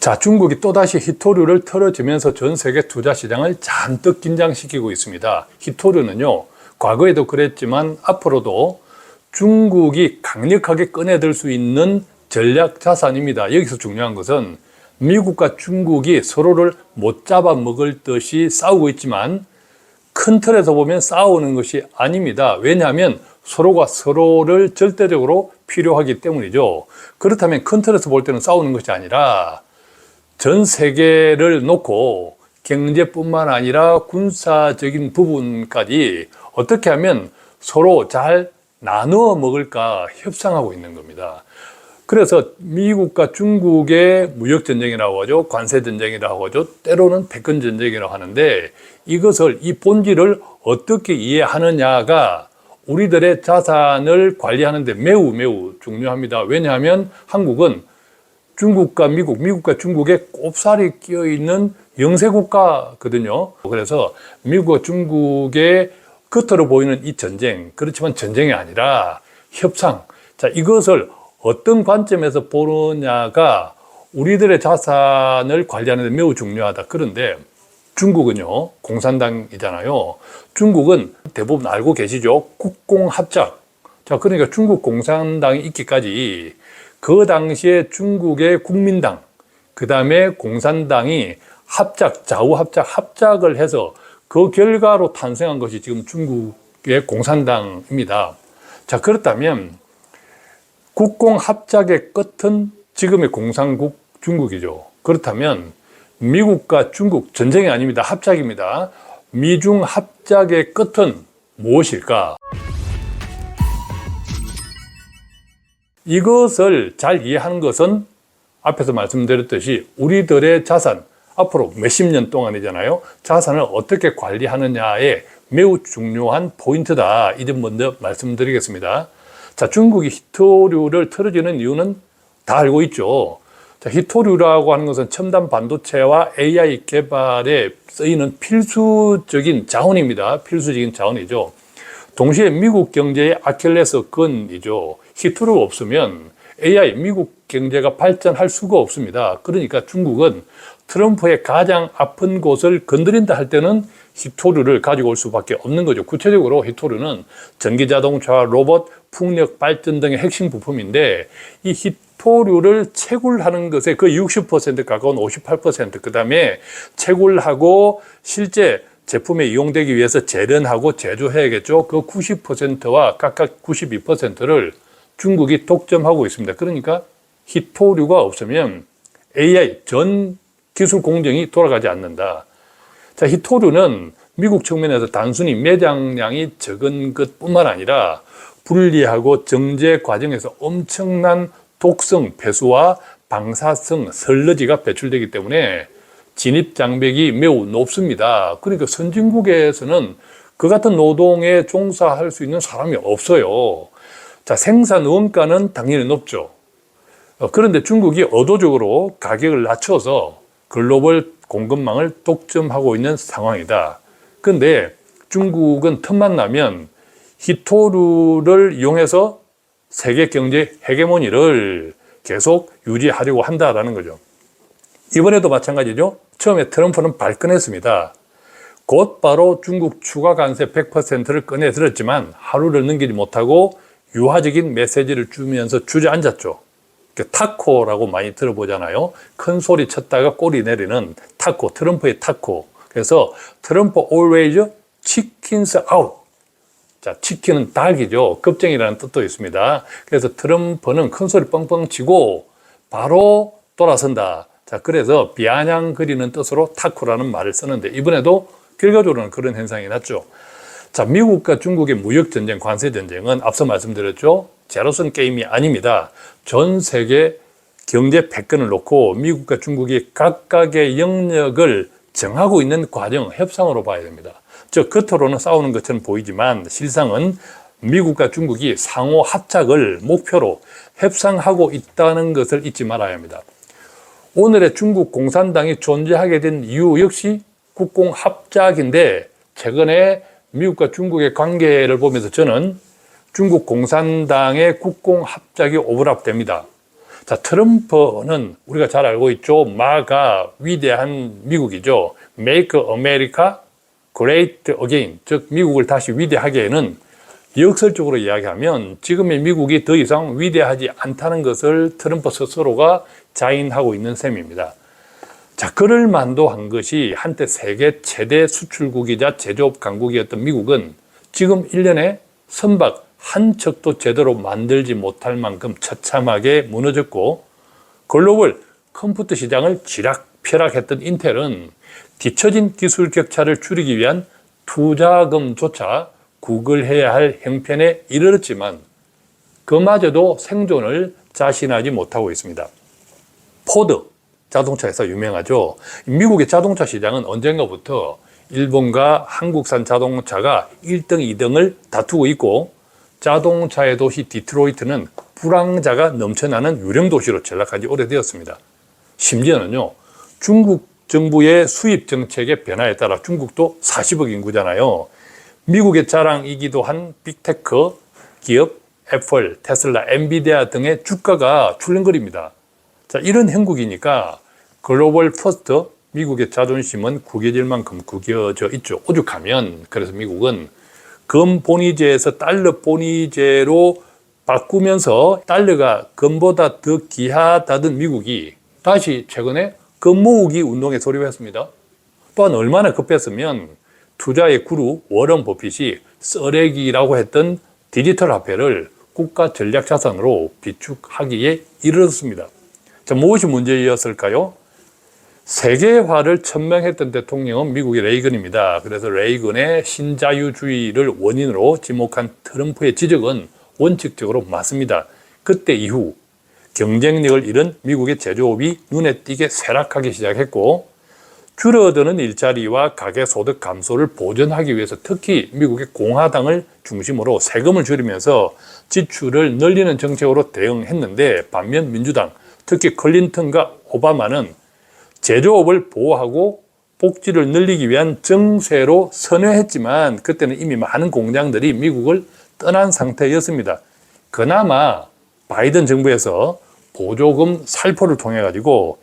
자, 중국이 또다시 히토류를 털어주면서 전 세계 투자 시장을 잔뜩 긴장시키고 있습니다. 히토류는요, 과거에도 그랬지만 앞으로도 중국이 강력하게 꺼내들 수 있는 전략 자산입니다. 여기서 중요한 것은 미국과 중국이 서로를 못 잡아먹을 듯이 싸우고 있지만 큰 틀에서 보면 싸우는 것이 아닙니다. 왜냐하면 서로가 서로를 절대적으로 필요하기 때문이죠. 그렇다면 큰 틀에서 볼 때는 싸우는 것이 아니라 전 세계를 놓고 경제뿐만 아니라 군사적인 부분까지 어떻게 하면 서로 잘 나누어 먹을까 협상하고 있는 겁니다. 그래서 미국과 중국의 무역 전쟁이라고 하죠. 관세 전쟁이라고 하죠. 때로는 패권 전쟁이라고 하는데 이것을 이 본질을 어떻게 이해하느냐가 우리들의 자산을 관리하는데 매우 매우 중요합니다. 왜냐하면 한국은 중국과 미국, 미국과 중국에 꼽살이 끼어 있는 영세 국가거든요. 그래서 미국과 중국의 겉으로 보이는 이 전쟁, 그렇지만 전쟁이 아니라 협상. 자, 이것을 어떤 관점에서 보느냐가 우리들의 자산을 관리하는 데 매우 중요하다. 그런데 중국은요, 공산당이잖아요. 중국은 대부분 알고 계시죠? 국공합작. 자, 그러니까 중국 공산당이 있기까지 그 당시에 중국의 국민당, 그 다음에 공산당이 합작, 좌우 합작, 합작을 해서 그 결과로 탄생한 것이 지금 중국의 공산당입니다. 자, 그렇다면 국공 합작의 끝은 지금의 공산국 중국이죠. 그렇다면 미국과 중국 전쟁이 아닙니다. 합작입니다. 미중 합작의 끝은 무엇일까? 이것을 잘 이해하는 것은 앞에서 말씀드렸듯이 우리들의 자산, 앞으로 몇십 년 동안이잖아요. 자산을 어떻게 관리하느냐에 매우 중요한 포인트다. 이 점 먼저 말씀드리겠습니다. 자, 중국이 히토류를 틀어주는 이유는 다 알고 있죠. 자, 히토류라고 하는 것은 첨단 반도체와 AI 개발에 쓰이는 필수적인 자원입니다. 필수적인 자원이죠. 동시에 미국 경제의 아킬레스 건이죠. 히토류가 없으면 AI 미국 경제가 발전할 수가 없습니다. 그러니까 중국은 트럼프의 가장 아픈 곳을 건드린다 할 때는 히토류를 가지고 올 수밖에 없는 거죠. 구체적으로 히토류는 전기자동차, 로봇, 풍력 발전 등의 핵심 부품인데 이 히토류를 채굴하는 것에 그60% 가까운 58%, 그 다음에 채굴하고 실제 제품에 이용되기 위해서 재련하고 제조해야겠죠. 그 90%와 각각 92%를 중국이 독점하고 있습니다. 그러니까 히토류가 없으면 AI 전 기술 공정이 돌아가지 않는다. 자, 히토류는 미국 측면에서 단순히 매장량이 적은 것뿐만 아니라 분리하고 정제 과정에서 엄청난 독성, 폐수와 방사성, 설러지가 배출되기 때문에 진입 장벽이 매우 높습니다. 그러니까 선진국에서는 그 같은 노동에 종사할 수 있는 사람이 없어요. 자, 생산 원가는 당연히 높죠. 어, 그런데 중국이 의도적으로 가격을 낮춰서 글로벌 공급망을 독점하고 있는 상황이다. 근데 중국은 틈만 나면 히토류를 이용해서 세계 경제 헤게모니를 계속 유지하려고 한다라는 거죠. 이번에도 마찬가지죠. 처음에 트럼프는 발끈했습니다. 곧바로 중국 추가 관세 100%를 꺼내 들었지만 하루를 넘기지 못하고 유화적인 메시지를 주면서 주저앉았죠. 타코라고 많이 들어보잖아요. 큰 소리 쳤다가 꼬리 내리는 타코, 트럼프의 타코. 그래서 트럼프 always chickens out. 자, 치킨은 닭이죠. 급쟁이라는 뜻도 있습니다. 그래서 트럼프는 큰 소리 뻥뻥 치고 바로 돌아선다. 자, 그래서 비아냥거리는 뜻으로 타코라는 말을 쓰는데 이번에도 결과적으로는 그런 현상이 났죠. 자, 미국과 중국의 무역 전쟁, 관세 전쟁은 앞서 말씀드렸죠. 제로선 게임이 아닙니다. 전 세계 경제 패권을 놓고 미국과 중국이 각각의 영역을 정하고 있는 과정, 협상으로 봐야 됩니다. 즉, 겉으로는 싸우는 것처럼 보이지만 실상은 미국과 중국이 상호 합작을 목표로 협상하고 있다는 것을 잊지 말아야 합니다. 오늘의 중국 공산당이 존재하게 된 이유 역시 국공 합작인데 최근에 미국과 중국의 관계를 보면서 저는 중국 공산당의 국공 합작이 오버랩됩니다. 자, 트럼프는 우리가 잘 알고 있죠. 마가 위대한 미국이죠. Make America Great Again. 즉, 미국을 다시 위대하게는 역설적으로 이야기하면 지금의 미국이 더 이상 위대하지 않다는 것을 트럼프 스스로가 자인하고 있는 셈입니다. 자, 그럴 만도 한 것이 한때 세계 최대 수출국이자 제조업 강국이었던 미국은 지금 1년에 선박 한 척도 제대로 만들지 못할 만큼 처참하게 무너졌고 글로벌 컴퓨터 시장을 쥐락펴락했던 인텔은 뒤처진 기술 격차를 줄이기 위한 투자금조차 구걸해야 할 형편에 이르렀지만 그마저도 생존을 자신하지 못하고 있습니다. 포드 자동차에서 유명하죠. 미국의 자동차 시장은 언젠가부터 일본과 한국산 자동차가 1등, 2등을 다투고 있고 자동차의 도시 디트로이트는 불황자가 넘쳐나는 유령 도시로 전락한 지 오래되었습니다. 심지어는요, 중국 정부의 수입 정책의 변화에 따라 중국도 40억 인구잖아요. 미국의 자랑이기도 한 빅테크 기업 애플, 테슬라, 엔비디아 등의 주가가 출렁거립니다. 자, 이런 형국이니까 글로벌 퍼스트 미국의 자존심은 구겨질 만큼 구겨져 있죠. 오죽하면 그래서 미국은 금 본위제에서 달러 본위제로 바꾸면서 달러가 금보다 더 귀하다던 미국이 다시 최근에 금 모으기 운동에 돌입했습니다. 또한 얼마나 급했으면 투자의 구루 워런 버핏이 쓰레기라고 했던 디지털 화폐를 국가 전략 자산으로 비축하기에 이르렀습니다. 자, 무엇이 문제였을까요? 세계화를 천명했던 대통령은 미국의 레이건입니다. 그래서 레이건의 신자유주의를 원인으로 지목한 트럼프의 지적은 원칙적으로 맞습니다. 그때 이후 경쟁력을 잃은 미국의 제조업이 눈에 띄게 쇠락하기 시작했고 줄어드는 일자리와 가계 소득 감소를 보전하기 위해서 특히 미국의 공화당을 중심으로 세금을 줄이면서 지출을 늘리는 정책으로 대응했는데 반면 민주당 특히 클린턴과 오바마는 제조업을 보호하고 복지를 늘리기 위한 정세로 선회했지만 그때는 이미 많은 공장들이 미국을 떠난 상태였습니다. 그나마 바이든 정부에서 보조금 살포를 통해 가지고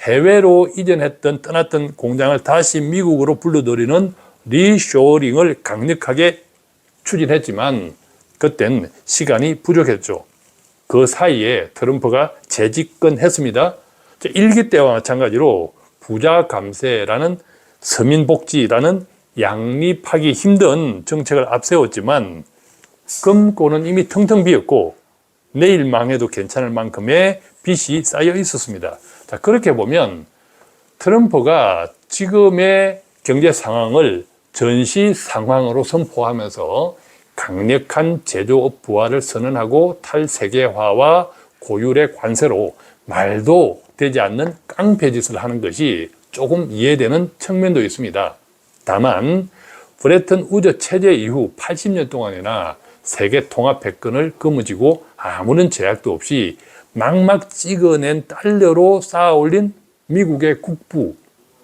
해외로 이전했던 떠났던 공장을 다시 미국으로 불러들이는 리쇼링을 강력하게 추진했지만 그땐 시간이 부족했죠. 그 사이에 트럼프가 재집권했습니다. 일기 때와 마찬가지로 부자 감세라는 서민복지라는 양립하기 힘든 정책을 앞세웠지만 금고는 이미 텅텅 비었고 내일 망해도 괜찮을 만큼의 빚이 쌓여 있었습니다. 자, 그렇게 보면 트럼프가 지금의 경제 상황을 전시 상황으로 선포하면서 강력한 제조업 부활을 선언하고 탈세계화와 고율의 관세로 말도 되지 않는 깡패짓을 하는 것이 조금 이해되는 측면도 있습니다. 다만 브레튼 우저 체제 이후 80년 동안이나 세계 통합 패권을 거머쥐고 아무런 제약도 없이 막막 찍어낸 달러로 쌓아 올린 미국의 국부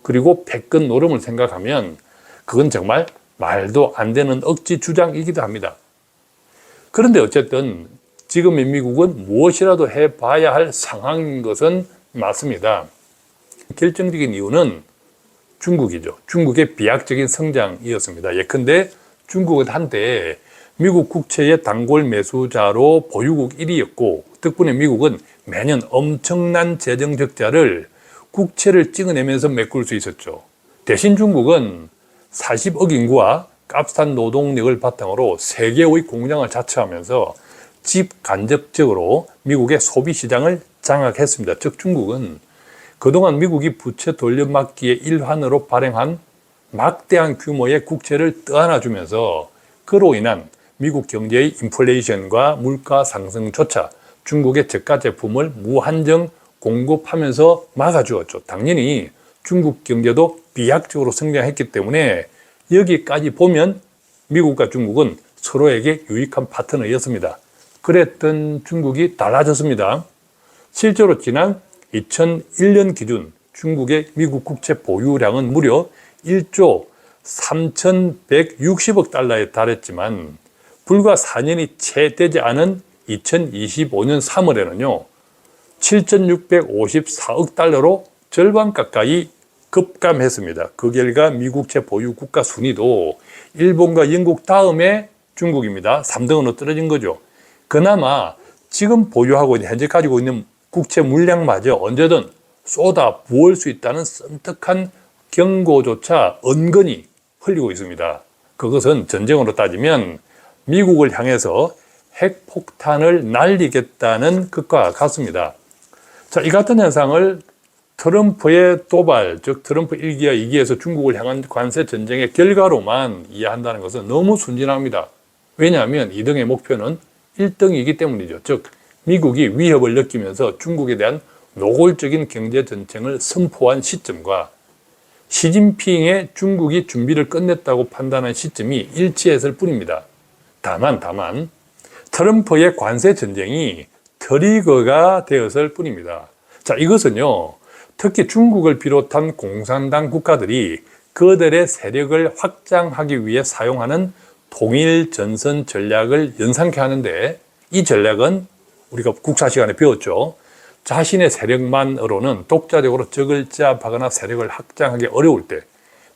그리고 패권 노름을 생각하면 그건 정말 말도 안 되는 억지 주장이기도 합니다. 그런데 어쨌든 지금의 미국은 무엇이라도 해봐야 할 상황인 것은 맞습니다. 결정적인 이유는 중국이죠. 중국의 비약적인 성장이었습니다. 예컨대 중국은 한때 미국 국채의 단골 매수자로 보유국 1위였고 덕분에 미국은 매년 엄청난 재정 적자를 국채를 찍어내면서 메꿀 수 있었죠. 대신 중국은 40억 인구와 값싼 노동력을 바탕으로 세계의 공장을 자처하면서 집 간접적으로 미국의 소비 시장을 장악했습니다. 즉 중국은 그동안 미국이 부채 돌려막기의 일환으로 발행한 막대한 규모의 국채를 떠안아주면서 그로 인한 미국 경제의 인플레이션과 물가 상승조차 중국의 저가 제품을 무한정 공급하면서 막아주었죠. 당연히 중국 경제도 비약적으로 성장했기 때문에 여기까지 보면 미국과 중국은 서로에게 유익한 파트너였습니다. 그랬던 중국이 달라졌습니다. 실제로 지난 2001년 기준 중국의 미국 국채 보유량은 무려 1조 3,160억 달러에 달했지만 불과 4년이 채 되지 않은 2025년 3월에는요, 7,654억 달러로 절반 가까이 급감했습니다. 그 결과 미국채 보유 국가 순위도 일본과 영국 다음에 중국입니다. 3등으로 떨어진 거죠. 그나마 지금 보유하고 있는 현재 가지고 있는 국채 물량마저 언제든 쏟아 부을 수 있다는 섬뜩한 경고조차 은근히 흘리고 있습니다. 그것은 전쟁으로 따지면 미국을 향해서 핵폭탄을 날리겠다는 것과 같습니다. 자, 이 같은 현상을 트럼프의 도발, 즉 트럼프 1기와 2기에서 중국을 향한 관세 전쟁의 결과로만 이해한다는 것은 너무 순진합니다. 왜냐하면 이 등의 목표는 1등이기 때문이죠. 즉 미국이 위협을 느끼면서 중국에 대한 노골적인 경제 전쟁을 선포한 시점과 시진핑의 중국이 준비를 끝냈다고 판단한 시점이 일치했을 뿐입니다. 다만 다만 트럼프의 관세 전쟁이 트리거가 되었을 뿐입니다. 자, 이것은요. 특히 중국을 비롯한 공산당 국가들이 그들의 세력을 확장하기 위해 사용하는 통일 전선 전략을 연상케 하는데 이 전략은 우리가 국사 시간에 배웠죠. 자신의 세력만으로는 독자적으로 적을 제압하거나 세력을 확장하기 어려울 때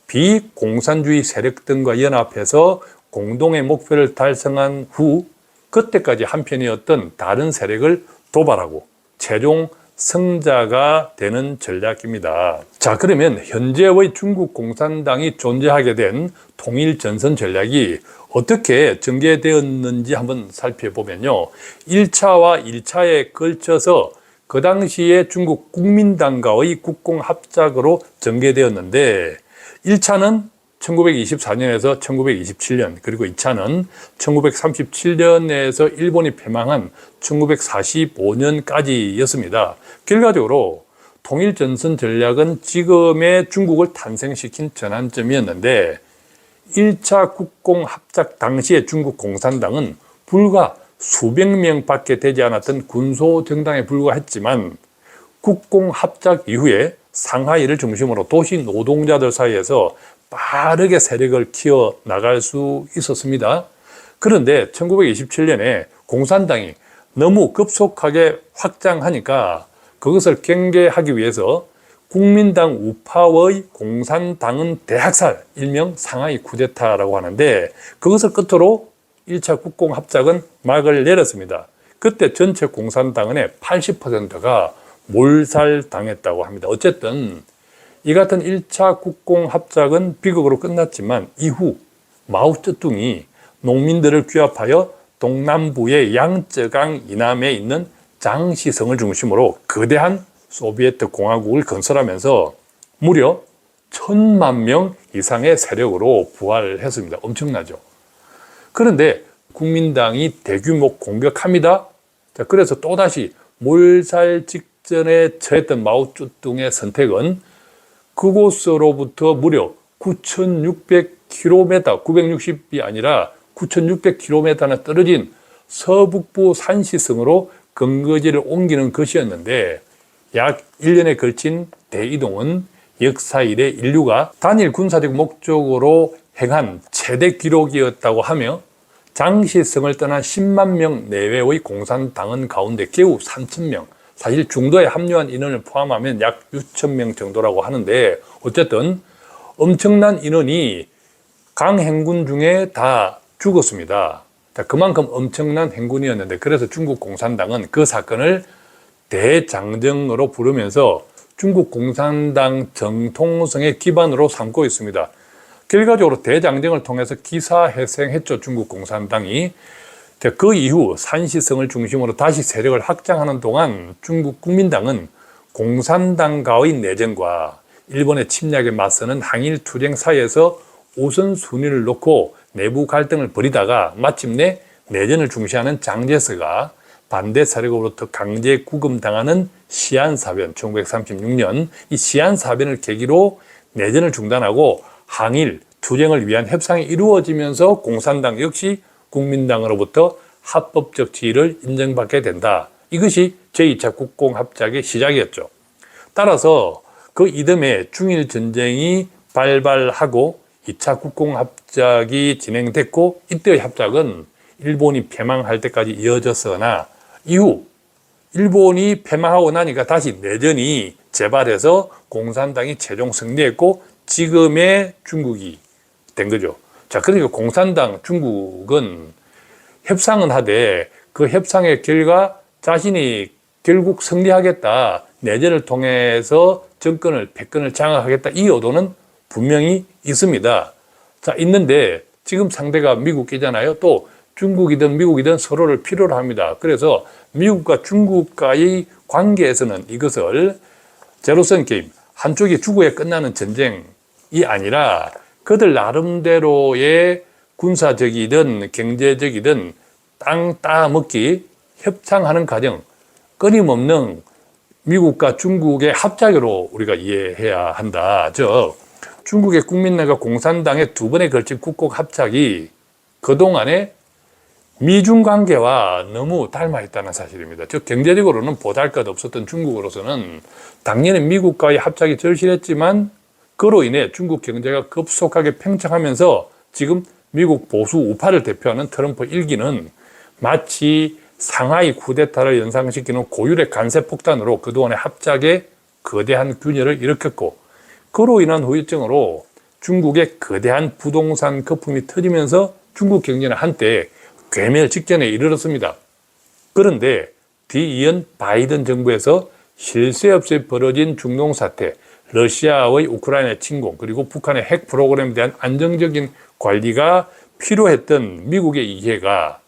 비공산주의 세력 등과 연합해서 공동의 목표를 달성한 후 그때까지 한편이었던 다른 세력을 도발하고 최종 승자가 되는 전략입니다. 자, 그러면 현재의 중국 공산당이 존재하게 된 통일 전선 전략이 어떻게 전개되었는지 한번 살펴보면요. 1차와 1차에 걸쳐서 그 당시에 중국 국민당과의 국공합작으로 전개되었는데 1차는 1924년에서 1927년 그리고 2차는 1937년에서 일본이 패망한 1945년까지였습니다. 결과적으로 통일 전선 전략은 지금의 중국을 탄생시킨 전환점이었는데 1차 국공 합작 당시의 중국 공산당은 불과 수백 명밖에 되지 않았던 군소 정당에 불과했지만 국공 합작 이후에 상하이를 중심으로 도시 노동자들 사이에서 빠르게 세력을 키워 나갈 수 있었습니다. 그런데 1927년에 공산당이 너무 급속하게 확장하니까 그것을 경계하기 위해서 국민당 우파의 공산당은 대학살, 일명 상하이 쿠데타라고 하는데 그것을 끝으로 1차 국공합작은 막을 내렸습니다. 그때 전체 공산당원의 80%가 몰살당했다고 합니다. 어쨌든 이 같은 1차 국공 합작은 비극으로 끝났지만 이후 마오쩌둥이 농민들을 규합하여 동남부의 양쯔강 이남에 있는 장시성을 중심으로 거대한 소비에트 공화국을 건설하면서 무려 천만 명 이상의 세력으로 부활했습니다. 엄청나죠. 그런데 국민당이 대규모 공격합니다. 자, 그래서 또다시 몰살 직전에 처했던 마오쩌둥의 선택은 그곳으로부터 무려 9,600km, 960이 아니라 9,600km나 떨어진 서북부 산시성으로 근거지를 옮기는 것이었는데 약 1년에 걸친 대이동은 역사 이래 인류가 단일 군사적 목적으로 행한 최대 기록이었다고 하며 장시성을 떠난 10만 명 내외의 공산당원 가운데 겨우 3천 명, 사실 중도에 합류한 인원을 포함하면 약 6천 명 정도라고 하는데 어쨌든 엄청난 인원이 강 행군 중에 다 죽었습니다. 그만큼 엄청난 행군이었는데 그래서 중국 공산당은 그 사건을 대장정으로 부르면서 중국 공산당 정통성의 기반으로 삼고 있습니다. 결과적으로 대장정을 통해서 기사회생했죠. 중국 공산당이. 그 이후 산시성을 중심으로 다시 세력을 확장하는 동안 중국 국민당은 공산당과의 내전과 일본의 침략에 맞서는 항일 투쟁 사이에서 우선 순위를 놓고 내부 갈등을 벌이다가 마침내 내전을 중시하는 장제스가 반대 세력으로부터 강제 구금당하는 시안사변 1936년 이 시안사변을 계기로 내전을 중단하고 항일 투쟁을 위한 협상이 이루어지면서 공산당 역시 국민당으로부터 합법적 지위를 인정받게 된다. 이것이 제2차 국공합작의 시작이었죠. 따라서 그 이듬해 중일 전쟁이 발발하고 2차 국공합작이 진행됐고 이때의 합작은 일본이 패망할 때까지 이어졌으나 이후 일본이 패망하고 나니까 다시 내전이 재발해서 공산당이 최종 승리했고 지금의 중국이 된 거죠. 자, 그러니까 공산당 중국은 협상은 하되 그 협상의 결과 자신이 결국 승리하겠다. 내전을 통해서 정권을, 패권을 장악하겠다. 이 의도는 분명히 있습니다. 자, 있는데 지금 상대가 미국이잖아요. 또 중국이든 미국이든 서로를 필요로 합니다. 그래서 미국과 중국과의 관계에서는 이것을 제로섬 게임, 한쪽이 죽어야 끝나는 전쟁이 아니라 그들 나름대로의 군사적이든 경제적이든 땅 따먹기 협상하는 과정, 끊임없는 미국과 중국의 합작으로 우리가 이해해야 한다. 즉, 중국의 국민당과 공산당의 두 번에 걸친 국곡 합작이 그동안에 미중 관계와 너무 닮아 있다는 사실입니다. 즉 경제적으로는 보잘 것 없었던 중국으로서는 당연히 미국과의 합작이 절실했지만 그로 인해 중국 경제가 급속하게 팽창하면서 지금 미국 보수 우파를 대표하는 트럼프 일기는 마치 상하이 쿠데타를 연상시키는 고율의 간세 폭탄으로 그동안의 합작에 거대한 균열을 일으켰고 그로 인한 후유증으로 중국의 거대한 부동산 거품이 터지면서 중국 경제는 한때 괴멸 직전에 이르렀습니다. 그런데 뒤이은 바이든 정부에서 쉴새 없이 벌어진 중동 사태, 러시아의 우크라이나 침공, 그리고 북한의 핵 프로그램에 대한 안정적인 관리가 필요했던 미국의 이해가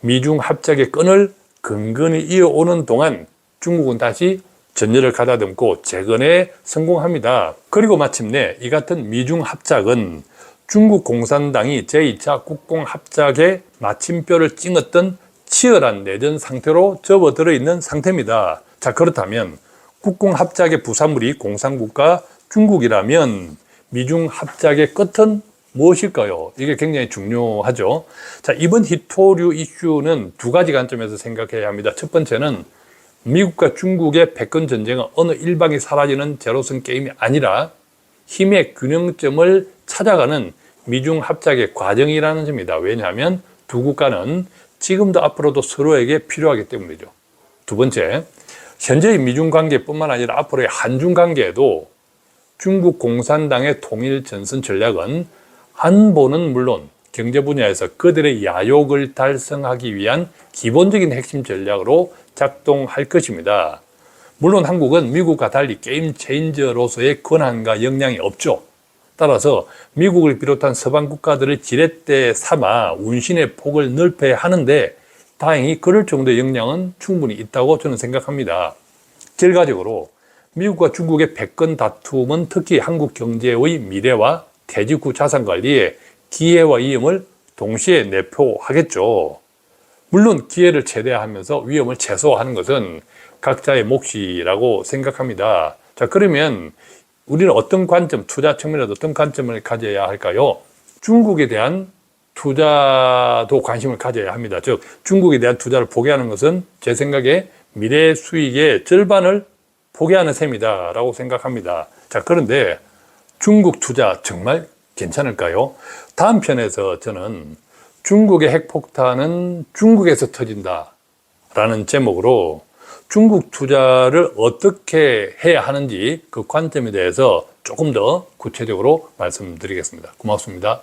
미중 합작의 끈을 근근히 이어오는 동안 중국은 다시 전열을 가다듬고 재건에 성공합니다. 그리고 마침내 이 같은 미중 합작은 중국 공산당이 제2차 국공 합작에 마침표를 찍었던 치열한 내전 상태로 접어들어 있는 상태입니다. 자, 그렇다면 국공 합작의 부산물이 공산국가 중국이라면 미중 합작의 끝은 무엇일까요? 이게 굉장히 중요하죠. 자, 이번 히토류 이슈는 두 가지 관점에서 생각해야 합니다. 첫 번째는 미국과 중국의 패권 전쟁은 어느 일방이 사라지는 제로섬 게임이 아니라 힘의 균형점을 찾아가는 미중 합작의 과정이라는 점입니다. 왜냐하면 두 국가는 지금도 앞으로도 서로에게 필요하기 때문이죠. 두 번째, 현재의 미중 관계뿐만 아니라 앞으로의 한중 관계에도 중국 공산당의 통일 전선 전략은 안보는 물론 경제 분야에서 그들의 야욕을 달성하기 위한 기본적인 핵심 전략으로 작동할 것입니다. 물론 한국은 미국과 달리 게임 체인저로서의 권한과 역량이 없죠. 따라서 미국을 비롯한 서방 국가들을 지렛대 삼아 운신의 폭을 넓혀야 하는데 다행히 그럴 정도의 역량은 충분히 있다고 저는 생각합니다. 결과적으로 미국과 중국의 패권 다툼은 특히 한국 경제의 미래와 퇴직 후 자산 관리에 기회와 위험을 동시에 내포하겠죠. 물론 기회를 최대화하면서 위험을 최소화하는 것은 각자의 몫이라고 생각합니다. 자, 그러면 우리는 어떤 관점, 투자 측면에서 어떤 관점을 가져야 할까요? 중국에 대한 투자도 관심을 가져야 합니다. 즉, 중국에 대한 투자를 포기하는 것은 제 생각에 미래 수익의 절반을 포기하는 셈이다. 라고 생각합니다. 자, 그런데 중국 투자 정말 괜찮을까요? 다음 편에서 저는 중국의 핵폭탄은 중국에서 터진다. 라는 제목으로 중국 투자를 어떻게 해야 하는지 그 관점에 대해서 조금 더 구체적으로 말씀드리겠습니다. 고맙습니다.